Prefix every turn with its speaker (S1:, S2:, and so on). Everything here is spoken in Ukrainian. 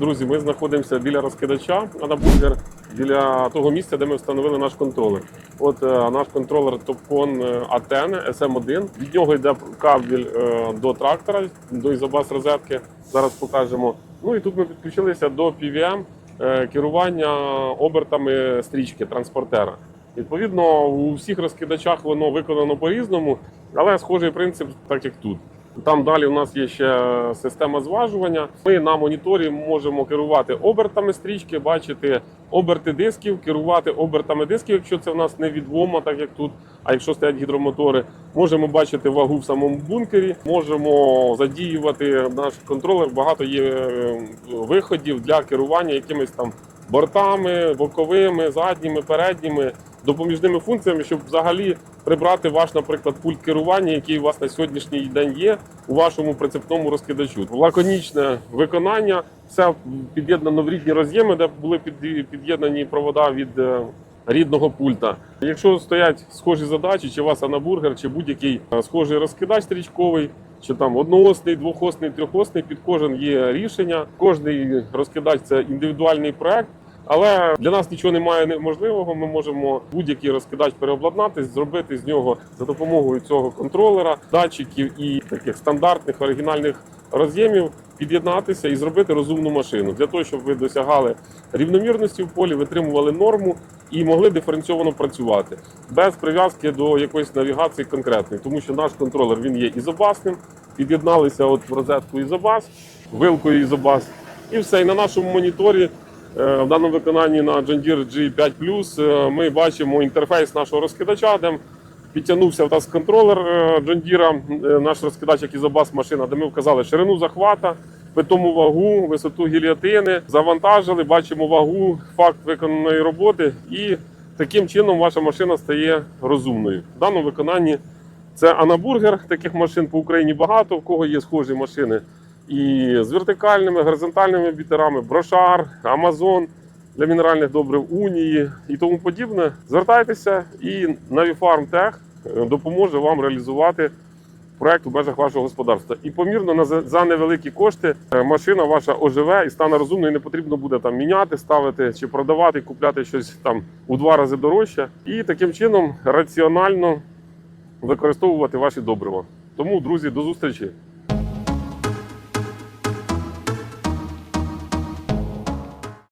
S1: Друзі, ми знаходимося біля розкидача Анабургер, біля того місця, де ми встановили наш контролер. От е, наш контролер Topcon е, Aten SM1. Від нього йде кабель е, до трактора, до ізобас розетки. Зараз покажемо. Ну і тут ми підключилися до PVM е, керування обертами стрічки транспортера. Відповідно, у всіх розкидачах воно виконано по-різному, але схожий принцип, так як тут. Там далі у нас є ще система зважування. Ми на моніторі можемо керувати обертами стрічки, бачити оберти дисків, керувати обертами дисків, якщо це в нас не від ВОМа, так як тут, а якщо стоять гідромотори. Можемо бачити вагу в самому бункері, можемо задіювати наш контролер. Багато є е, виходів для керування якимись там бортами, боковими, задніми, передніми, допоміжними функціями, щоб взагалі прибрати ваш, наприклад, пульт керування, який у вас на сьогоднішній день є у вашому прицепному розкидачу. Лаконічне виконання, все під'єднано в рідні роз'єми, де були під'єднані провода від е, рідного пульта. Якщо стоять схожі задачі, чи у вас анабургер, чи будь-який е, схожий розкидач стрічковий, чи там одноосний, двохосний, трьохосний, під кожен є рішення. Кожний розкидач це індивідуальний проект. Але для нас нічого немає неможливого. Ми можемо будь-який розкидач переобладнати, зробити з нього за допомогою цього контролера, датчиків і таких стандартних оригінальних роз'ємів, під'єднатися і зробити розумну машину для того, щоб ви досягали рівномірності в полі, витримували норму і могли диференційовано працювати без прив'язки до якоїсь навігації конкретної, тому що наш контролер він є ізобасним. Під'єдналися от в розетку ізобас, вилкою ізобас, і все. І на нашому моніторі В даному виконанні на Deere G5 е, ми бачимо інтерфейс нашого розкидача, де підтягнувся в нас контролер е, е, наш розкидач, як ізобас машина, де ми вказали ширину захвата, питому вагу, висоту гільйотини, завантажили, бачимо вагу, факт виконаної роботи, і таким чином ваша машина стає розумною. В даному виконанні це анабургер, таких машин по Україні багато, в кого є схожі машини і з вертикальними, горизонтальними бітерами, брошар, Амазон для мінеральних добрив, унії і тому подібне. Звертайтеся, і Navifarm Tech е, допоможе вам реалізувати проект у межах вашого господарства. І помірно за невеликі кошти е, машина ваша оживе і стане розумною. Не потрібно буде там міняти, ставити чи продавати, купляти щось там у два рази дорожче. І таким чином раціонально використовувати ваші добрива. Тому, друзі, до зустрічі!